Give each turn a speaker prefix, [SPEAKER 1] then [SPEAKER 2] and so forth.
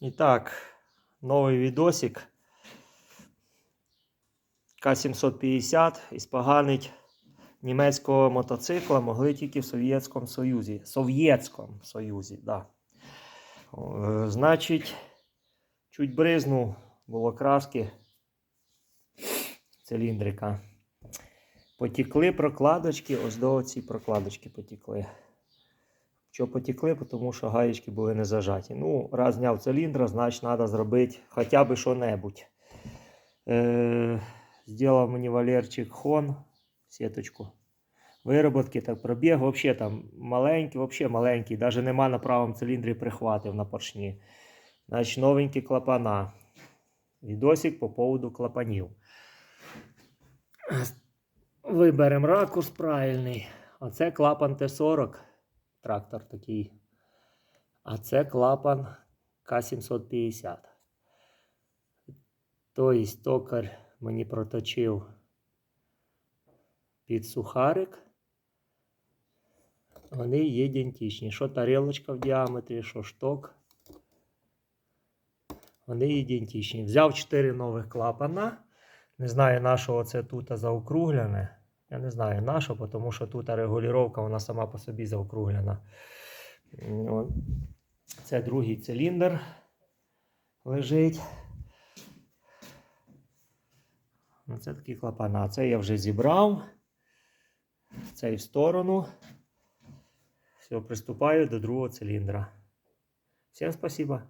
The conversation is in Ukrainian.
[SPEAKER 1] І так, новий відосик. К-750 іспоганить німецького мотоцикла могли тільки в Совєтському Союзі. Совєтському Союзі, да. Значить, чуть бризнув, було краски циліндрика. Потікли прокладочки, ось до ці прокладочки потікли. Що потекли, тому що гаєчки були не зажаті. Ну, раз зняв циліндра, значить треба зробити хоча б що-небудь. Е, Зробив мені Валерчик хон, сіточку. Вироботки, так пробіг, взагалі там маленький, взагалі маленький, навіть нема на правому циліндрі прихватив на поршні. Значить, новенькі клапана. Відосик по поводу клапанів. Виберемо ракурс правильний. Оце клапан Т-40. Трактор такий. А це клапан К750. Тобто токар мені проточив під сухарик. Вони ідентичні. Що тарілочка в діаметрі, що шток. Вони ідентичні. Взяв 4 нових клапана. Не знаю, на що це тут заокруглене. Я не знаю на тому що тут регулювання вона сама по собі заокруглена. Це другий циліндр лежить. Оце такі клапана. Це я вже зібрав. Цей в сторону. Все, приступаю до другого циліндра. Всім спасибо.